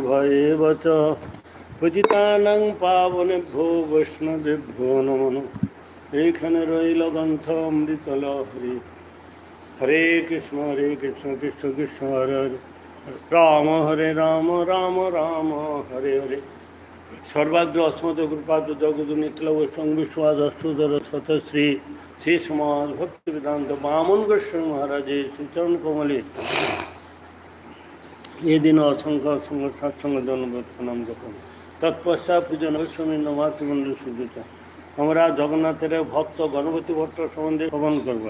ভয়েব চ পতিতানাং পাবনেভ্যো বৈষ্ণবেভ্যো নমো। এইখানে রইল গ্রন্থ অমৃত লহরী হরে কৃষ্ণ হরে কৃষ্ণ কৃষ্ণ কৃষ্ণ হরে হরে রাম হরে রাম রাম রাম হরে হরে সর্বাগ্র অস্মত কৃপাত জগদ নিতলব সংবিশ্বাস অষ্টুদর শতশ্রী শ্রী সমাজ ভক্তি বেদান্ত বামন গোস্বামী মহারাজের শ্রীচরণ কমলে এদিন অসংখ্য অসংখ্য সৎসঙ্গ জনবোধ প্রণাম যখন তৎপশ্চাৎ পূজন গোস্বামী মাতৃমণ্ডল সুযোগ আমরা জগন্নাথের ভক্ত, গণপতি ভট্ট সম্বন্ধে শ্রবণ করব।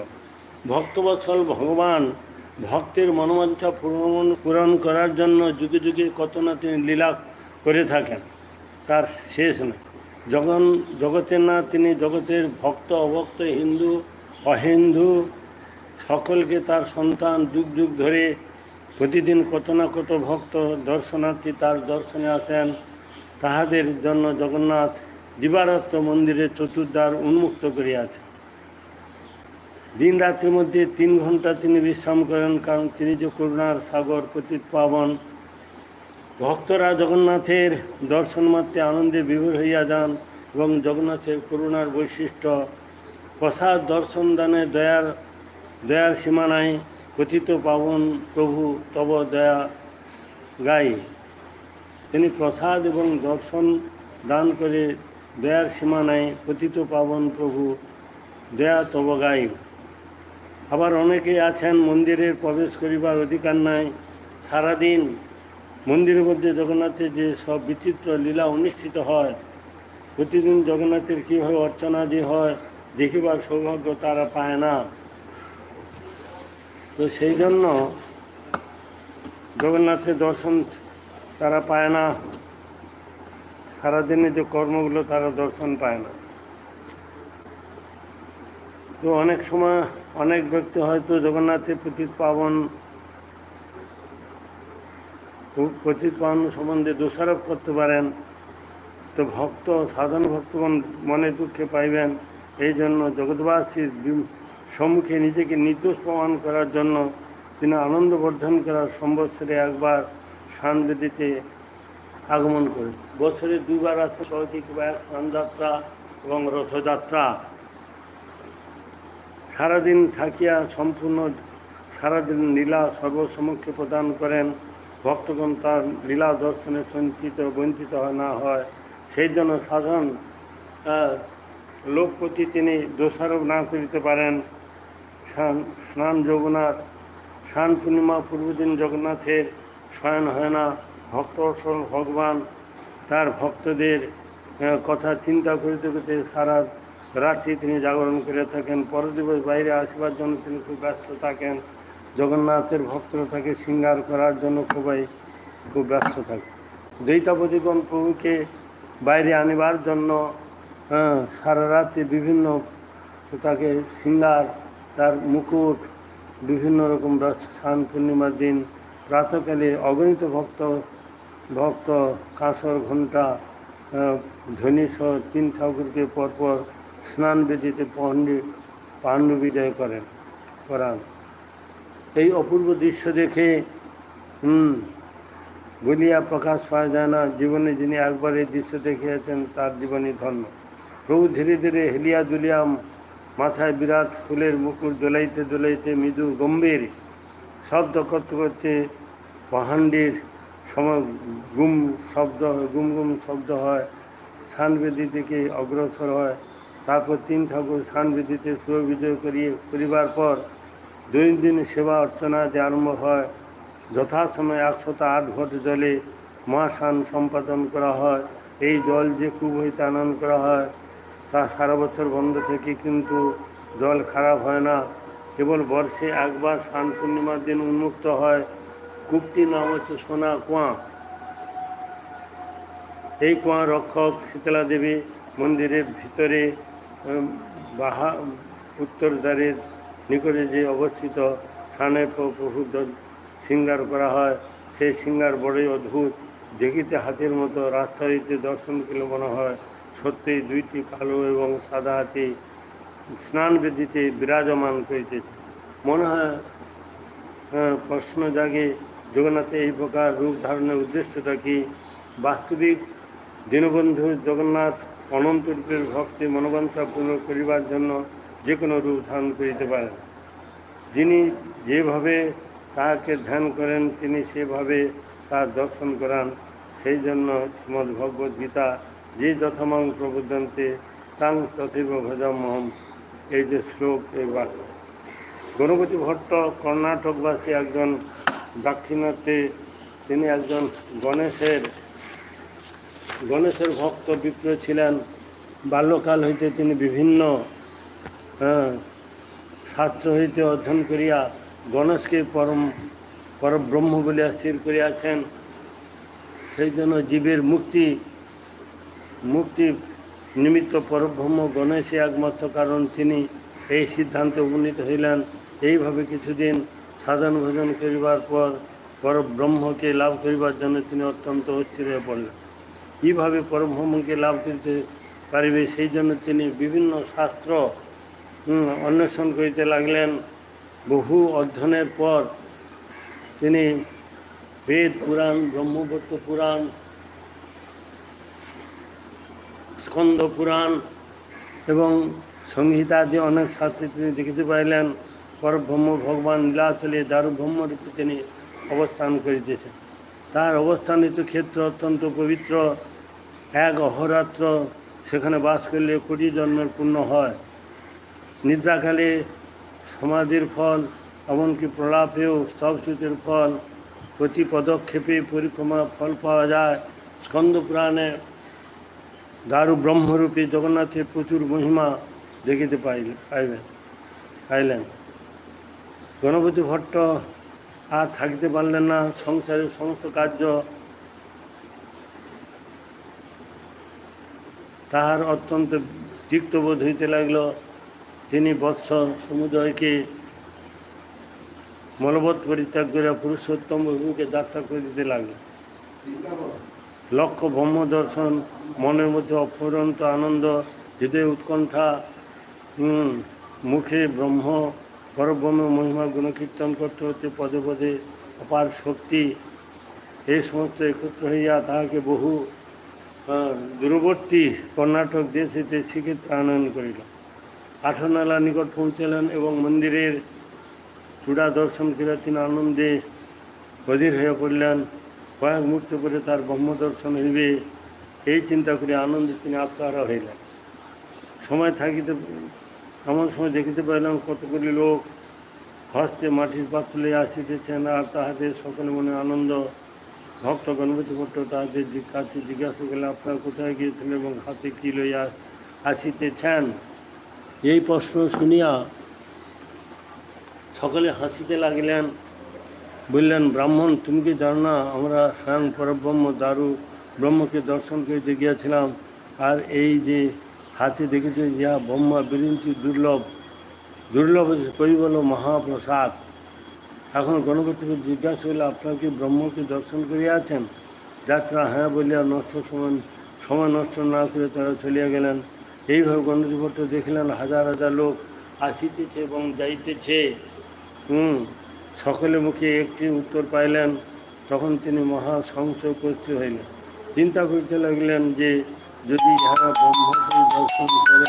ভক্তবৎসল ভগবান, ভক্তের মনোবাঞ্ছা পূরণ পূরণ করার জন্য যুগে যুগে কত না তিনি লীলা করে থাকেন, তার শেষ নেই জগন, জগতের না তিনি জগতের ভক্ত, অভক্ত, হিন্দু, অহিন্দু, সকলকে তার সন্তান যুগ যুগ ধরে প্রতিদিন কত না কত ভক্ত দর্শনার্থী তার দর্শনে আসেন। তাহাদের জন্য জগন্নাথ দিবারাত্র মন্দিরের চতুর্দ্বার উন্মুক্ত করিয়াছেন দিন রাত্রির মধ্যে তিন ঘণ্টা তিনি বিশ্রাম করেন, কারণ তিনি যে করুণার সাগর পতিত পাবন, ভক্তরা জগন্নাথের দর্শন মাত্রে আনন্দে বিভোর হইয়া যান এবং জগন্নাথের করুণার বৈশিষ্ট্য, প্রসাদ, দর্শন দানে দয়ার দয়ার সীমা নাই। কথিত পাবন প্রভু তব দয়া গাই তিনি প্রসাদ এবং দর্শন দান করে দয়ার সীমা নাই কথিত পাবন প্রভু দয়া তব গাই আবার অনেকে আছেন মন্দিরের প্রবেশ করিবার অধিকার নাই। সারাদিন মন্দিরের মধ্যে জগন্নাথের যে সব বিচিত্র লীলা অনুষ্ঠিত হয়, প্রতিদিন জগন্নাথের কীভাবে অর্চনা অর্চনাদি হয়, দেখিবার সৌভাগ্য তারা পায় না। তো সেই জন্য জগন্নাথের দর্শন তারা পায় না। সারাদিনে যে কর্মগুলো তারা দর্শন পায় না। তো অনেক সময় অনেক ব্যক্তি হয়তো জগন্নাথের প্রতি পাবন পতিত পাবন সম্বন্ধে দোষারোপ করতে পারেন, তো ভক্ত, সাধারণ ভক্তগণ মনে দুঃখে পাইবেন। এই জন্য জগৎবাসীর সম্মুখে নিজেকে নির্দোষ প্রমাণ করার জন্য তিনি আনন্দ বর্ধন করার সম্বৎসরে একবার সানবেদিতে আগমন করেন। বছরে দুবার আসে সহজিক বা স্নানযাত্রা এবং রথযাত্রা। সারাদিন থাকিয়া সম্পূর্ণ সারাদিন লীলা সর্বসমক্ষে প্রদান করেন। ভক্তগণ তার লীলা দর্শনে সঞ্চিত, বঞ্চিত না হয়। সেই জন্য সাধারণ লোক প্রতি তিনি দোষারোপ না করিতে পারেন। স্নান- স্নান জগন্নাথ, স্নান পূর্ণিমা, পূর্বদিন জগন্নাথের শয়ন হয় না, ভক্ত ভগবান, তার ভক্তদের কথা চিন্তা করিতে করিতে সারা রাত্রি তিনি জাগরণ করে থাকেন। পরের দিবস বাইরে আসবার জন্য তিনি খুব ব্যস্ত থাকেন। জগন্নাথের ভক্তরা তাকে শৃঙ্গার করার জন্য খুবই খুব ব্যস্ত থাকে। দ্বৈতাপতিগণ প্রভুকে বাইরে আনিবার জন্য সারা রাত্রি বিভিন্ন তাকে শৃঙ্গার তার মুকুট বিভিন্ন রকম স্নান পূর্ণিমার দিন প্রাতকালে অগণিত ভক্ত ভক্ত কাঁসর ঘণ্টা আহ, ধ্বনি সহ তিন ঠাকুরকে পরপর স্নান বেদিতে পণ্ডি বিজয় করেন করান। এই অপূর্ব দৃশ্য দেখে হুম বলিয়া প্রকাশ পাওয়া যায় না জীবনে যিনি একবার এই দৃশ্য দেখিয়েছেন তার জীবনই ধন্য। প্রভু ধীরে ধীরে হেলিয়া দুলিয়া মাথায় বিরাট ফুলের মুকুট দোলাইতে দোলাইতে মৃদু গম্ভীর শব্দ করতে করতে পাহান্ডির সময় গুম শব্দ গুম গুম শব্দ হয়, সানবেদি থেকে অগ্রসর হয়। তারপর তিন ঠাকুর সানবেদিতে সুবিজয় করিয়ে করিবার পর দৈনন্দিন সেবা অর্চনা যে আরম্ভ হয়। যথাসময়ে একশত আট ঘট জলে মহাসান সম্পাদন করা হয়। এই জল যে কূপ হইতে আনয়ন করা হয়। তা সারা বছর বন্ধ থেকে কিন্তু জল খারাপ হয় না। কেবল বর্ষে একবার স্নান পূর্ণিমার দিন উন্মুক্ত হয়। কূপটির নাম হচ্ছে সোনা কুয়া। এই কুয়া রক্ষক শীতলা দেবী মন্দিরের ভিতরে বাহা, উত্তর দ্বারের নিকটে যে অবস্থিত স্থানে প্রভু শৃঙ্গার করা হয়। সেই সিঙ্গার বড়ই অদ্ভুত। দেখিতে হাতির মতো রাস্তা দর্শন করলে মনে হয়। সত্যিই দুইটি কালো এবং সাদা হাতি স্নান বেদিতে বিরাজমান করিতেছে মনে হয় প্রশ্ন জাগে, জগন্নাথে এই প্রকার রূপ ধারণের উদ্দেশ্যটা কি? বাস্তবিক দীনবন্ধু জগন্নাথ অনন্ত রূপের ভক্তি মনোবাঞ্ছা পূর্ণ করিবার জন্য যে কোনো রূপ ধারণ করিতে পারেন। যিনি যেভাবে তাহাকে ধ্যান করেন, তিনি সেভাবে তার দর্শন করান। সেই জন্য শ্রীমদ্ ভগবদ্ গীতা যে যথামাং প্রবুদ্ধন্তে তাং তথৈব ভজমহম এই যে শ্লোক এই বাক্য। গণপতি ভট্ট কর্ণাটকবাসী একজন দাক্ষিণাত্যে তিনি একজন গণেশের গণেশের ভক্ত বিপ্র ছিলেন। বাল্যকাল হইতে তিনি বিভিন্ন হ্যাঁ, শাস্ত্র হইতে অধ্যয়ন করিয়া গণেশকে পরম পরব্রহ্ম বলিয়া স্থির করিয়াছেন। সেই জন্য জীবের মুক্তি মুক্তি নিমিত্ত পরব্রহ্ম গণেশই একমাত্র কারণ। তিনি এই সিদ্ধান্তে উপনীত হইলেন। এইভাবে কিছুদিন সাধন ভোজন করিবার পর পরব্রহ্মকে লাভ করিবার জন্য তিনি অত্যন্ত অস্থির হয়ে পড়লেন। কীভাবে পরব্রহ্মকে লাভ করতে পারিবে, সেই জন্য তিনি বিভিন্ন শাস্ত্র অন্বেষণ করিতে লাগলেন। বহু অধ্যয়নের পর তিনি বেদ পুরাণ, ব্রহ্মবর্ত পুরাণ স্কন্দ পুরাণ এবং সংহিতাদি অনেক শাস্ত্রে তিনি দেখিতে পাইলেন, পরব্রহ্ম ভগবান নীলাচলে দারু ব্রহ্মরূপে তিনি অবস্থান করিতেছেন। তার অবস্থানিত ক্ষেত্র অত্যন্ত পবিত্র, এক অহরাত্র সেখানে বাস করলে কোটি জন্মের পূর্ণ হয়। নিদ্রাকালে সমাধির ফল, এমনকি প্রলাপেও স্তবচ্যুতের ফল, প্রতি পদক্ষেপে পরিক্রমা ফল পাওয়া যায়। স্কন্দ পুরাণে দারু ব্রহ্মরূপী জগন্নাথের প্রচুর মহিমা দেখিতে পাইলে পাইলেন। পাইলেন। গণপতি ভট্ট আর থাকিতে পারলেন না। সংসারের সমস্ত কার্য তাহার অত্যন্ত তিক্তবোধ হইতে লাগল। তিনি বৎস সমুদয়কে মলবৎ পরিত্যাগ করিয়া পুরুষোত্তম অভিমুখে যাত্রা করিতে লাগলেন। লক্ষ্য ব্রহ্ম দর্শন, মনের মধ্যে অফুরন্ত আনন্দ, হৃদয় উৎকণ্ঠা মুখে ব্রহ্ম, পরব্রহ্ম, মহিমা গুণকীর্তন করতে করতে পদে পদে অপার শক্তি। এই সমস্ত একত্র হইয়া তাহাকে বহু দূরবর্তী কর্ণাটক দেশ হইতে শিক্ষিত আনয়ন করিল। আঠনালা নিকট পৌঁছলেন এবং মন্দিরের চূড়া দর্শন করিয়া তিনি আনন্দে অধীর হয়ে পড়লেন। কয়েক মুহূর্ত করে তার ব্রহ্ম দর্শন হইবে, এই চিন্তা করে আনন্দে তিনি আত্মহারা হইলেন। সময় থাকিতে, এমন সময় দেখিতে পাইলাম কতগুলি লোক হস্তে মাটির পাত্র আসিতেছেন আর তাহাদের সকলে মনে আনন্দ। ভক্ত গণপতি ভট্ট তাহাদের কাছে জিজ্ঞাসা করলে আপনারা কোথায় গিয়েছিলেন এবং হাতে কী লইয়া আসিতেছেন? এই প্রশ্ন শুনিয়া সকলে হাসিতে লাগিলেন। বললেন, ব্রাহ্মণ, তুমি কি জানো না, আমরা স্বয়ং পরব্রহ্ম দারু ব্রহ্মকে দর্শন করিতে গিয়েছিলাম আর এই যে হাতে দেখেছে ইহা ব্রহ্মা বিরিঞ্চি দুর্লভ দুর্লভ কই বলো মহাপ্রসাদ। এখন গণপতিকে জিজ্ঞাসা করলে আপনারা কি ব্রহ্মকে দর্শন করিয়াছেন? যাত্রা হ্যাঁ বলিয়া নষ্ট সময় সময় নষ্ট না করে তারা চলিয়া গেলেন। এইভাবে গণপতি দেখলেন, হাজার হাজার লোক আসিতেছে এবং যাইতেছে। হুম সকলে মুখে একটি উত্তর পাইলেন, তখন তিনি মহা সংশয়গ্রস্ত হইলেন। চিন্তা করিতে লাগলেন যে, যদি ইহারা ব্রহ্মকে দর্শন করে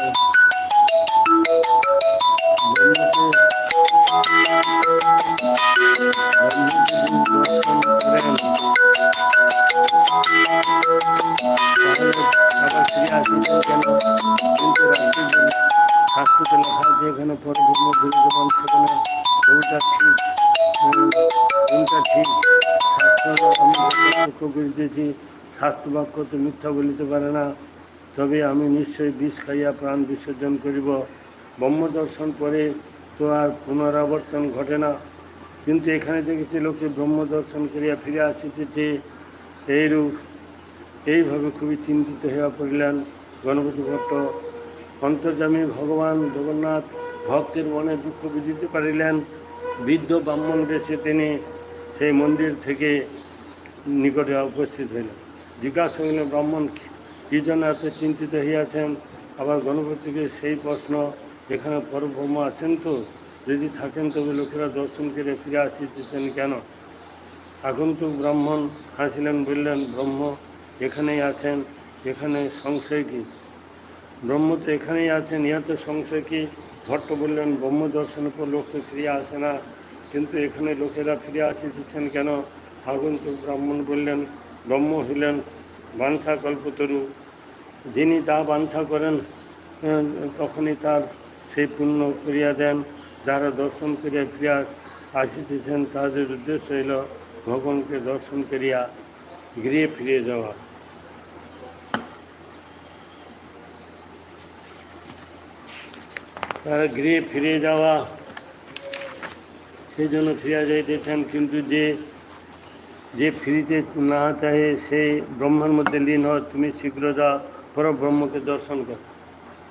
শাস্ত্রতে লেখা আছে এখানে পরব্রহ্ম গুরুজমান সেখানে ওটা ঠিক কোনটা ঠিক? শাস্ত্র আমি তো মিথ্যা বলিতে পারে না। তবে আমি নিশ্চয়ই বিষ খাইয়া প্রাণ বিসর্জন করিব। ব্রহ্ম দর্শন পরে তো আর পুনরাবর্তন ঘটে না। কিন্তু এখানে দেখেছি লোকে ব্রহ্ম দর্শন করিয়া ফিরে আসিতেছে। এইরূপ, এইভাবে খুবই চিন্তিত হইয়া পড়িলেন গণপতি ভট্ট। অন্তর্জামী ভগবান জগন্নাথ ভক্তের মনে দুঃখ বুঝিতে পারিলেন। বৃদ্ধ ব্রাহ্মণ বেশে তিনি সেই মন্দির থেকে নিকটে উপস্থিত হইলেন। জিজ্ঞাসা করিলেন, ব্রাহ্মণ, কী জন্য এত চিন্তিত হইয়াছেন? আবার গণপতিকে সেই প্রশ্ন, এখানে পরব্রহ্ম আছেন তো? যদি থাকেন তবে লোকেরা দর্শন করে ফিরে আসিতেছেন কেন? আগন্তুক ব্রাহ্মণ হাসিলেন, বললেন, ব্রহ্ম, এখানেই আছেন, এখানে সংশয় কি? ব্রহ্ম তো এখানেই আছেন, ইহাতে সংশয় কি? ভট্ট বললেন ব্রহ্ম লোক তো ফিরে আসে না। কিন্তু এখানে লোকেরা ফিরে আসিতেছেন কেন? আগন্তুক ব্রাহ্মণ বললেন, ব্রহ্ম হইলেন বাঞ্ছা কল্পতরু। যিনি তা বাঞ্ছা করেন তখনই তার সেই পুণ্য করিয়া দেন। যারা দর্শন করিয়া ফিরে আসিতেছেন, তাদের উদ্দেশ্য হইল ভগবানকে দর্শন করিয়া গৃহে ফিরে যাওয়া। তারা গৃহে ফিরে যাওয়া, সেই জন্য ফিরে যাইতেছেন। কিন্তু যে যে ফিরিতে না চাহে সেই ব্রহ্মের মধ্যে লীন হয় তুমি শীঘ্র যা পর ব্রহ্মকে দর্শন কর।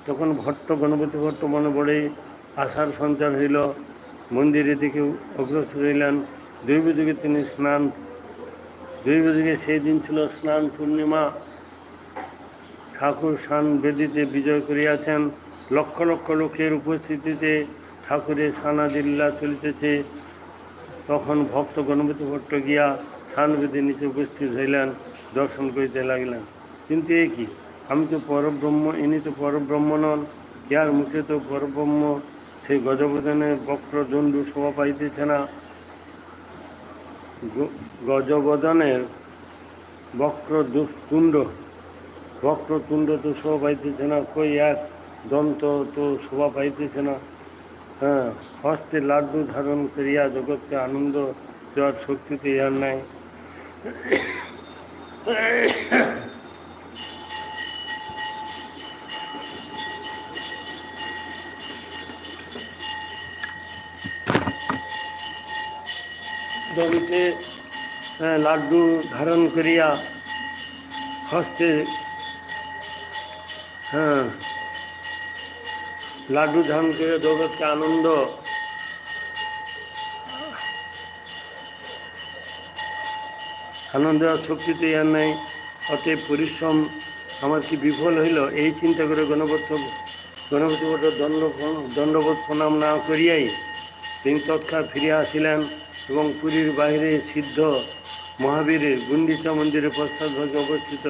তখন ভট্ট গণপতি ভট্ট মনে পড়ে, আশার সঞ্চার হইল, মন্দিরের দিকে অগ্রসর হইলেন। দৈব যুগে তিনি স্নান দৈব যুগে সেই দিন ছিল স্নান পূর্ণিমা। ঠাকুর স্নান বেদিতে বিজয় করিয়াছেন। লক্ষ লক্ষ লোকের উপস্থিতিতে ঠাকুরের সানাদিল্লা চলিতেছে। তখন ভক্ত গণপতি ভট্ট গিয়া স্নানবেদীর নিচে উপস্থিত হইলেন, দর্শন করিতে লাগিলেন। কিন্তু এ কি? আমি তো পরব্রহ্ম, ইনি তো পরব্রহ্ম নন। ইয়ার মুখে তো পরব্রহ্ম। সেই গজবদনের বক্র দণ্ডু শোভা পাইতেছে না। গজবদনের বক্র দু- তুণ্ড বক্রতুণ্ড তো শোভা পাইতেছে না। কই এক দন্ত তো শোভা পাইতেছে না। হ্যাঁ হস্তে লাড্ডু ধারণ করিয়া জগৎকে আনন্দ দেওয়ার শক্তি তো ইহার নাই। দন্তে হ্যাঁ, লাড্ডু ধারণ করিয়া হস্তে হ্যাঁ লাড্ডু ধারণ করে জগৎকে আনন্দ। আনন্দ শক্তি তো ইয়ার নাই, অতএব পরিশ্রম আমার কি বিফল হইল? এই চিন্তা করে গণপত গণপতি বট দণ্ড দণ্ডবোধ প্রণাম না করিয়াই তিনি তৎক্ষণাৎ ফিরিয়া আসিলেন এবং পুরীর বাইরে সিদ্ধ মহাবীরের গুন্ডিচা মন্দিরে পশ্চাৎভাগে অবস্থিত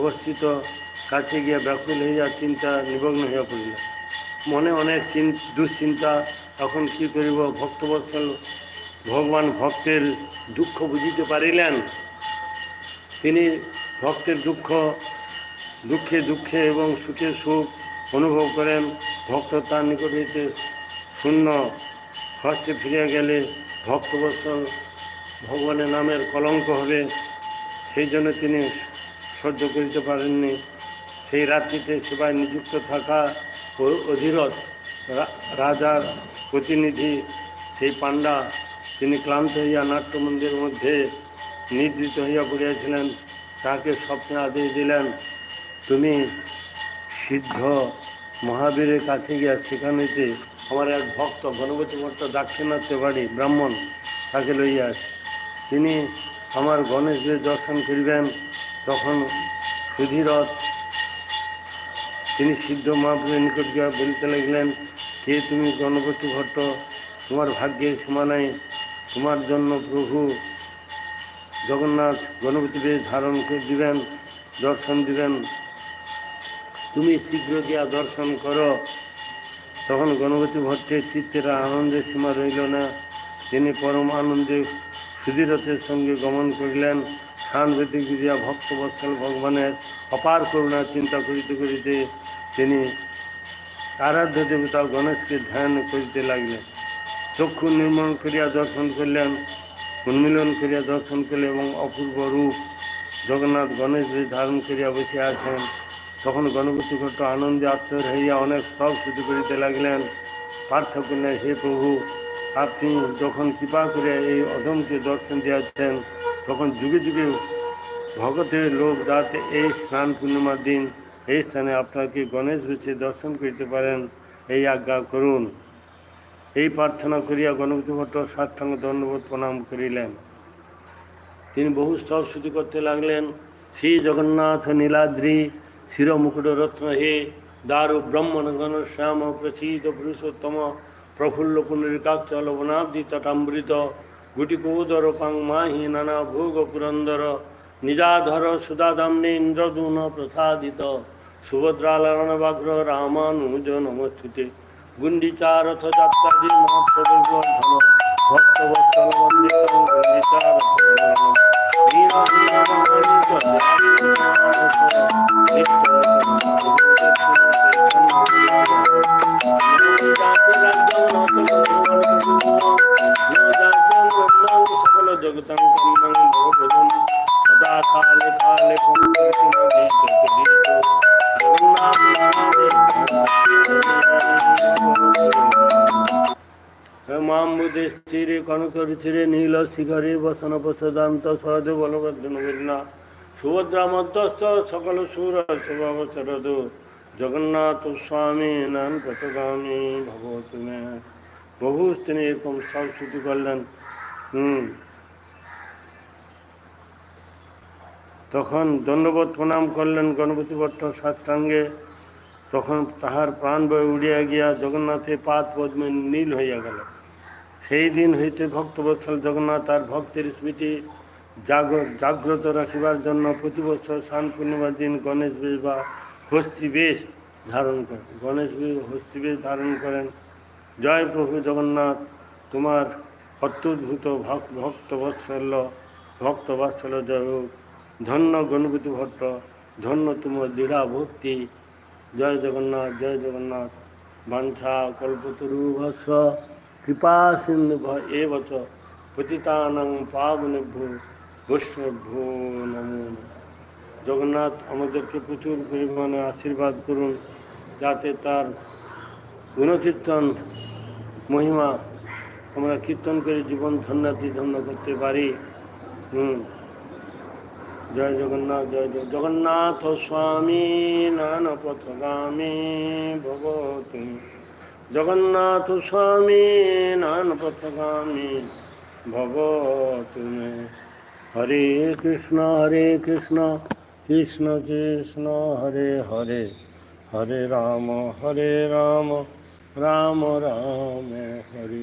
অবস্থিত কাছে গিয়া ব্যাকুল হইয়া চিন্তা নিমগ্ন হইয়া পড়িল। মনে অনেক চিন- দুশ্চিন্তা। তখন কি করিব? ভক্তবৎসল ভগবান ভক্তের দুঃখ বুঝিতে পারিলেন। তিনি ভক্তের দুঃখ, দুঃখে দুঃখে এবং সুখে সুখ অনুভব করেন। ভক্ত তার নিকট হইতে শূন্য হস্তে ফিরিয়া গেলে ভক্তবৎসল ভগবানের নামের কলঙ্ক হবে। সেই জন্য তিনি সহ্য করিতে পারেননি। সেই রাত্রিতে সেবায় নিযুক্ত থাকা অধীরথ রাজার প্রতিনিধি সেই পাণ্ডা, তিনি ক্লান্ত হইয়া নাট্যমন্দিরের মধ্যে নিদ্রিত হইয়া পড়িয়াছিলেন। তাকে স্বপ্নে আদেশ দিলেন, তুমি সিদ্ধ মহাবীরের কাছে গিয়া সেখানেতে আমার এক ভক্ত, গণপতি ভট্ট দাক্ষিণাত্য বাড়ি, ব্রাহ্মণ, তাকে লইয়া তিনি আমার গণেশদের দর্শন করিবেন। তখন সুধীরথ তিনি সিদ্ধ মহাপ্রভুর নিকট গিয়া বলিতে লাগলেন, কে তুমি গণপতি ভট্ট? তোমার ভাগ্যের সীমা নাই। তোমার জন্য প্রভু জগন্নাথ গণপতি বেশ ধারণ করে দিবেন, দর্শন দিবেন। তুমি শীঘ্র গিয়া দর্শন করো। তখন গণপতি ভট্টের চিত্তের আনন্দের সীমা রইল না। তিনি পরম আনন্দে সুধীরথের সঙ্গে গমন করিলেন। স্থান গিরিয়া ভক্তবৎসল ভগবানের অপার করুণা চিন্তা করিতে করিতে তিনি আরাধ্য দেবতা গণেশকে ধ্যান করিতে লাগলেন। চক্ষু নির্মল করিয়া দর্শন করলেন উন্মিলন করিয়া দর্শন করলেন এবং অপূর্ব রূপ জগন্নাথ গণেশ ধারণ করিয়া বসে আছেন, তখন গণপতি ভট্ট আনন্দে আত্মর হইয়া অনেক সব শুধু করিতে লাগলেন। পার্থক্য নেই হে প্রভু, আপনি যখন কৃপা করে এই অধমকে দর্শন দিয়েছেন, তখন যুগে যুগে ভগতের লোক যাতে এই স্নান পূর্ণিমার দিন এই স্থানে আপনাকে গণেশ বেছে দর্শন করিতে পারেন, এই আজ্ঞা করুন। এই প্রার্থনা করিয়া গণপতি ভট্ট সাষ্টাঙ্গ দণ্ডবোধ প্রণাম করিলেন। তিনি বহু স্তব শুধু করতে লাগলেন। শ্রী জগন্নাথ নীলাদ্রি শির মুকুট রত্ন হে, দারু ব্রহ্মণ শ্যাম প্রসীদ পুরুষোত্তম, প্রফুল্ল পুনরিকাক্ষ লবণাব্দি তটামৃত গুটিকৌদর পাং মাহি নানা ভোগ পুরন্দর, নিজাধর সুদাদাম্নে ইন্দ্রদূন প্রসাদিত। সুভদ্রালয়ন বাগ্র রামানুজ নমস্তুতে গুন্ডিচারথ যাত্রাদি মহাপ্রভু ভক্তবৎসল বন্দিতং গুন্ডিচারথ কনকর নীল শিখরে বসন বসদান্ত সহজ বলবর্ধন বলিনা সুভদ্রা মধ্যস্থ সকল সুর স্বভাব শরদ জগন্নাথ স্বামী নান পথগামী ভগবত বহু তিনি এরকম সব করলেন। হুম। তখন দণ্ডবোধ প্রণাম করলেন গণপতি ভট্ট সাষ্টাঙ্গে। তখন তাহার প্রাণ বয়ে উড়িয়া গিয়া জগন্নাথের পাত পদ্মে নীল হইয়া গেল। সেই দিন হইতে ভক্তবৎসল জগন্নাথ তার ভক্তের স্মৃতি জাগ, জাগ্রত রাখিবার জন্য প্রতি বছর স্নান পূর্ণিমার দিন গণেশ বেশ বা হস্তি বেশ ধারণ করেন। গণেশ বেশ হস্তি বেশ ধারণ করেন। জয় প্রভু জগন্নাথ, তোমার অত্যুদ্ভূত ভক- ভক্তবৎসল্য ভক্তবৎসল্য জয় হোক। ধন্য গণপতি ভট্ট, ধন্য তোমার দৃঢ়া ভক্তি। জয় জগন্নাথ জয় জগন্নাথ। বাঞ্ছা কল্পতরু ভস্ব কৃপা সিন্ধু ভ- এ বচ পতিতানং পাবনেভ্যো বৈষ্ণভ্যো নমো জগন্নাথ আমাদেরকে প্রচুর পরিমাণে আশীর্বাদ করুন যাতে তার গুণকীর্তন মহিমা আমরা কীর্তন করে জীবন ধন্যাতি ধন্য করতে পারি হুম জয় জগন্নাথ জয় জয় জগন্নাথ স্বামী নান পথগামী ভগবতী জগন্নাথ স্বামী নান পথগামী ভগবতী হরে কৃষ্ণ হরে কৃষ্ণ কৃষ্ণ কৃষ্ণ, হরে হরে। হরে রাম হরে রাম রাম রাম, হরে